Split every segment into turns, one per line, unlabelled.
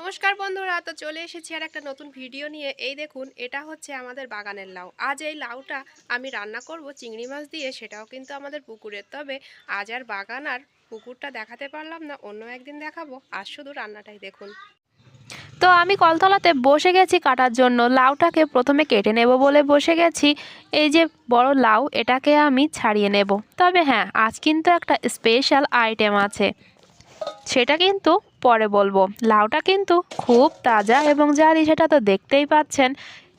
নমস্কার বন্ধুরা, তো চলে এসেছি আর একটা নতুন ভিডিও নিয়ে। এই দেখুন, এটা হচ্ছে আমাদের বাগানের লাউ। আজ এই লাউটা আমি রান্না করব চিংড়ি মাছ দিয়ে, সেটাও কিন্তু আমাদের পুকুরের। তবে আজ আর বাগান আর পুকুরটা দেখাতে পারলাম না, অন্য একদিন দেখাবো। আর শুধু রান্নাটাই দেখুন।
তো আমি কলতলাতে বসে গেছি কাটার জন্য। লাউটাকে প্রথমে কেটে নেব বলে বসে গেছি। এই যে বড় লাউ, এটাকে আমি ছাড়িয়ে নেব। তবে হ্যাঁ আজ কিন্তু একটা স্পেশাল আইটেম আছে। সেটা কিন্তু পরে বলব। লাউটা কিন্তু খুব তাজা এবং জারি, সেটা তো দেখতেই পাচ্ছেন।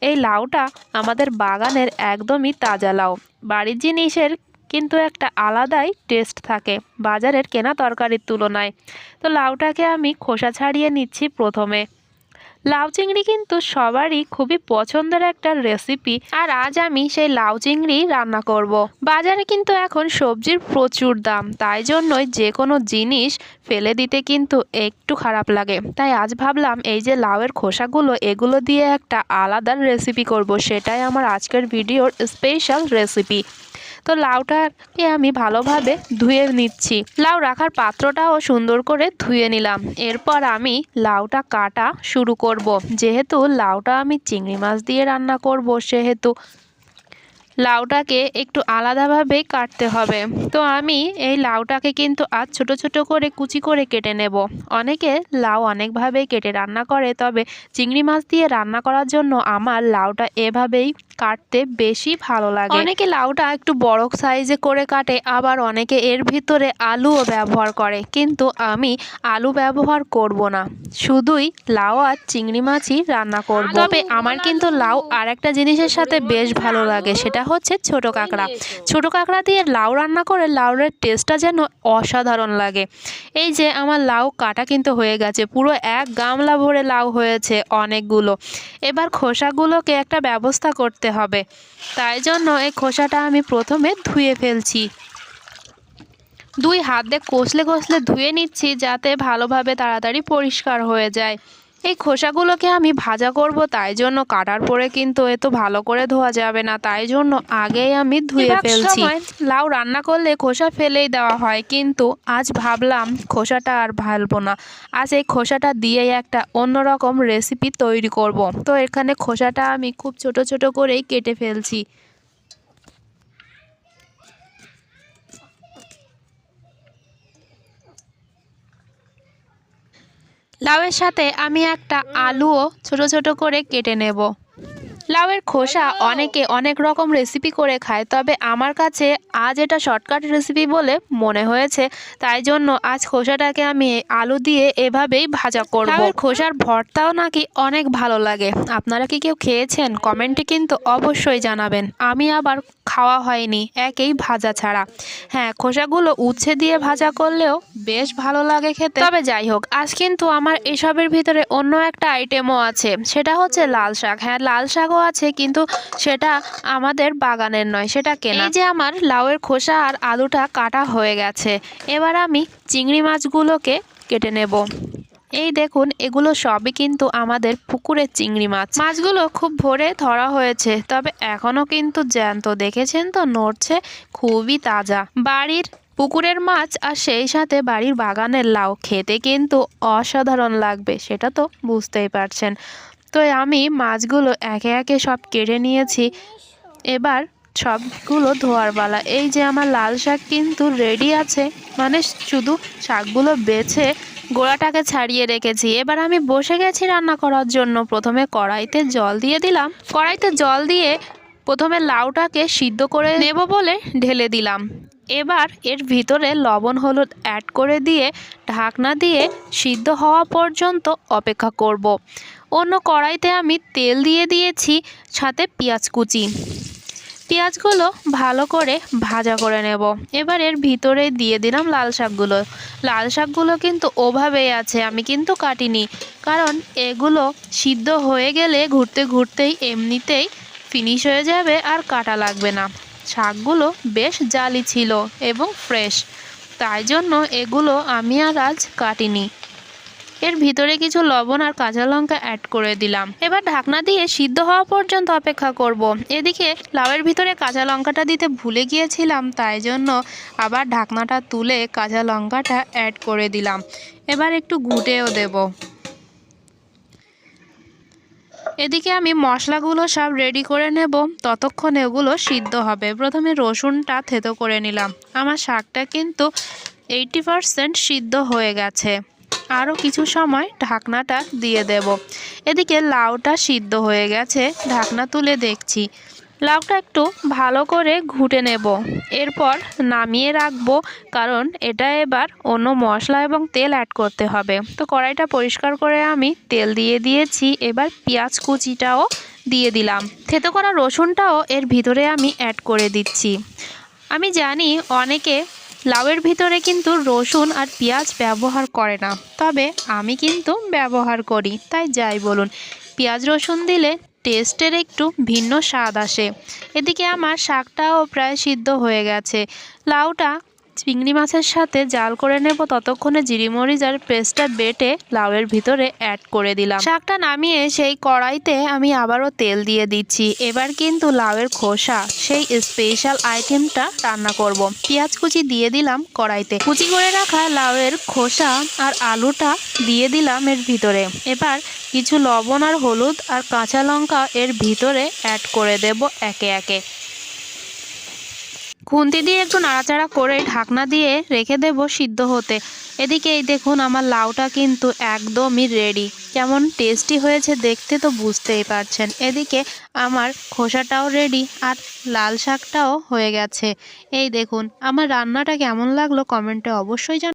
এই লাউটা আমাদের বাগানের একদমই তাজা লাউ। বাড়ির জিনিসের কিন্তু একটা আলাদাই টেস্ট থাকে, বাজারের কেনা তরকারির তুলনায়। তো লাউটাকে আমি খোসা ছাড়িয়ে নিচ্ছি প্রথমে। লাউ চিংড়ি কিন্তু সবারই খুবই পছন্দের একটা রেসিপি আর আজ আমি সেই লাউ চিংড়ি রান্না করব। বাজারে কিন্তু এখন সবজির প্রচুর দাম, তাই জন্যই যে কোনো জিনিস ফেলে দিতে কিন্তু একটু খারাপ লাগে তাই আজ ভাবলাম এই যে লাউয়ের খোসাগুলো, এগুলো দিয়ে একটা আলাদা রেসিপি করব, সেটাই আমার আজকের ভিডিওর স্পেশাল রেসিপি তো লাউটাকে আমি ভালোভাবে ধুয়ে নিচ্ছি। লাউ রাখার পাত্রটাও সুন্দর করে ধুয়ে নিলাম। এরপর আমি লাউটা কাটা শুরু করব। যেহেতু লাউটা আমি চিংড়ি মাছ দিয়ে রান্না করব, সেহেতু লাউটাকে একটু আলাদাভাবে কাটতে হবে। তো আমি এই লাউটাকে কিন্তু আজ ছোট ছোট করে কুচি করে কেটে নেব। অনেকে লাউ অনেকভাবেই কেটে রান্না করে, তবে চিংড়ি মাছ দিয়ে রান্না করার জন্য আমার লাউটা এভাবেই কাটতে বেশি ভালো লাগে। অনেকে লাউটা একটু বড় সাইজে করে কাটে আবার অনেকে এর ভিতরে আলুও ব্যবহার করে। কিন্তু আমি আলু ব্যবহার করব না। শুধুই লাউ আর চিংড়ি মাছই রান্না করব। তবে আমার কিন্তু লাউ আর একটা জিনিসের সাথে বেশ ভালো লাগে সেটা হচ্ছে ছোট কাঁকড়া। ছোট কাঁকড়া দিয়ে লাউ রান্না করে লাউয়ের টেস্টটা যেন অসাধারণ লাগে। এই যে আমার লাউ কাটা কিন্তু হয়ে গেছে পুরো এক গামলা ভরে লাউ হয়েছে অনেকগুলো। এবার খোসাগুলোকে একটা ব্যবস্থা করতে হবে। তাই জন্য এই খোসাটা আমি প্রথমে ধুয়ে ফেলছি। দুই হাতে কষলে কষলে ধুয়ে নিচ্ছি যাতে ভালোভাবে তাড়াতাড়ি পরিষ্কার হয়ে যায়। এই খোসাগুলোকে আমি ভাজা করব তাই জন্য কাটার পরে কিন্তু এত ভালো করে ধোয়া যাবে না তাই জন্য আগেই আমি ধুয়ে ফেলছি। লাউ রান্না করলে খোসা ফেলেই দেওয়া হয় কিন্তু আজ ভাবলাম খোসাটা আর ভালবো না। আজ এই খোসাটা দিয়েই একটা অন্যরকম রেসিপি তৈরি করব। তো এখানে খোসাটা আমি খুব ছোট ছোট করেই কেটে ফেলছি। লাউয়ের সাথে আমি একটা আলুও ছোট ছোট করে কেটে নেব। লাউয়ের খোসা অনেকে অনেক রকম রেসিপি করে খায় তবে আমার কাছে আজ এটা শর্টকাট রেসিপি বলে মনে হয়েছে। তাই জন্য আজ খোসাটাকে আমি আলু দিয়ে এভাবেই ভাজা করব। লাউয়ের খোসার ভর্তাও নাকি অনেক ভালো লাগে। আপনারা কি কেউ খেয়েছেন? কমেন্টে কিন্তু অবশ্যই জানাবেন। আমি আবার খাওয়া হয়নি একেই ভাজা ছাড়া। হ্যাঁ খোসাগুলো উচ্ছে দিয়ে ভাজা করলেও বেশ ভালো লাগে খেতে। তবে যাই হোক আজ কিন্তু আমার এসবের ভিতরে অন্য একটা আইটেমও আছে। সেটা হচ্ছে লাল শাক। হ্যাঁ লাল শাকও আছে, কিন্তু সেটা আমাদের বাগানের নয়, সেটা কেনা। এই যে আমার লাউয়ের খোসা আর আলুটা কাটা হয়ে গেছে, এবার আমি চিংড়ি মাছগুলোকে কেটে নেব। এই দেখুন, এগুলো সবই কিন্তু আমাদের পুকুরের চিংড়ি মাছ। মাছগুলো খুব ভোরে ধরা হয়েছে, তবে এখনও কিন্তু জ্যান্ত, দেখেছেন তো? নড়ছে, খুবই তাজা। বাড়ির পুকুরের মাছ আর সেই সাথে বাড়ির বাগানের লাউ, খেতে কিন্তু অসাধারণ লাগবে, সেটা তো বুঝতেই পারছেন। তো আমি মাছগুলো একে একে সব কেটে নিয়েছি। এবার সবগুলো ধোয়ার পালা এই যে আমার লাল শাক কিন্তু রেডি আছে। মানে শুধু শাকগুলো বেছে গোড়াটাকে ছাড়িয়ে রেখেছি। এবার আমি বসে গেছি রান্না করার জন্য। প্রথমে কড়াইতে জল দিয়ে দিলাম। কড়াইতে জল দিয়ে প্রথমে লাউটাকে সিদ্ধ করে নেব বলে ঢেলে দিলাম। এবার এর ভিতরে লবণ হলুদ অ্যাড করে দিয়ে ঢাকনা দিয়ে সিদ্ধ হওয়া পর্যন্ত অপেক্ষা করব। অন্য কড়াইতে আমি তেল দিয়ে দিয়েছি সাথে পেঁয়াজ কুচি। পেঁয়াজগুলো ভালো করে ভাজা করে নেব। এবার এর ভিতরে দিয়ে দিলাম লাল শাকগুলো। লাল শাকগুলো কিন্তু ওভাবেই আছে, আমি কিন্তু কাটিনি। কারণ এগুলো সিদ্ধ হয়ে গেলে ঘুরতে ঘুরতেই এমনিতেই ফিনিশ হয়ে যাবে আর কাটা লাগবে না। শাকগুলো বেশ জালি ছিল এবং ফ্রেশ। তাই জন্য এগুলো আমি আর আজ কাটিনি। এর ভিতরে কিছু লবণ আর কাঁচা লঙ্কা অ্যাড করে দিলাম। এবার ঢাকনা দিয়ে সিদ্ধ হওয়া পর্যন্ত অপেক্ষা করব। এদিকে লাউয়ের ভিতরে কাঁচা লঙ্কাটা দিতে ভুলে গিয়েছিলাম, তাই জন্য আবার ঢাকনাটা তুলে কাঁচা লঙ্কাটা অ্যাড করে দিলাম। এবার একটু ঘুটেও দেব। এদিকে আমি মশলাগুলো সব রেডি করে নেব। ততক্ষণে ওগুলো সিদ্ধ হবে। প্রথমে রসুনটা থেতো করে নিলাম। আমার শাকটা কিন্তু এইটি পারসেন্ট সিদ্ধ হয়ে গেছে। আরও কিছু সময় ঢাকনাটা দিয়ে দেব। এদিকে লাউটা সিদ্ধ হয়ে গেছে। ঢাকনা তুলে দেখছি। লাউটা একটু ভালো করে ঘুটে নেব। এরপর নামিয়ে রাখব, কারণ এটা এবার অন্য মশলা এবং তেল অ্যাড করতে হবে। তো কড়াইটা পরিষ্কার করে আমি তেল দিয়ে দিয়েছি। এবার পেঁয়াজ কুচিটাও দিয়ে দিলাম। থেতো করা রসুনটাও এর ভিতরে আমি অ্যাড করে দিচ্ছি। আমি জানি অনেকে লাউয়ের ভিতরে কিন্তু রসুন আর পেঁয়াজ ব্যবহার করে না, তবে আমি কিন্তু ব্যবহার করি। তাই যাই বলুন, পেঁয়াজ রসুন দিলে টেস্টের একটু ভিন্ন স্বাদ আসে। এদিকে আমার শাকটাও প্রায় সিদ্ধ হয়ে গেছে। লাউটা চিংড়ি মাছের সাথে জাল করে নেব। ততক্ষণে জিরিমরিচ আর পেস্টটা বেটে লাউয়ের ভিতরে অ্যাড করে দিলাম। শাকটা নামিয়ে সেই কড়াইতে আমি আবারও তেল দিয়ে দিচ্ছি। এবার কিন্তু লাউয়ের খোসা, সেই স্পেশাল আইটেমটা রান্না করব। পেঁয়াজ কুচি দিয়ে দিলাম কড়াইতে। কুচি করে রাখা লাউয়ের খোসা আর আলুটা দিয়ে দিলাম এর ভিতরে। এবার কিছু লবণ আর হলুদ আর কাঁচা লঙ্কা এর ভিতরে অ্যাড করে দেব একে একে। খুন্তি দিয়ে একটু নাড়াচাড়া করে ঢাকনা দিয়ে রেখে দেব সিদ্ধ হতে। এদিকে এই দেখুন, আমার লাউটা কিন্তু একদমই রেডি কেমন টেস্টি হয়েছে দেখতে তো বুঝতেই পারছেন। এদিকে আমার খোসাটাও রেডি আর লাল শাকটাও হয়ে গেছে। এই দেখুন, আমার রান্নাটা কেমন লাগল কমেন্টে অবশ্যই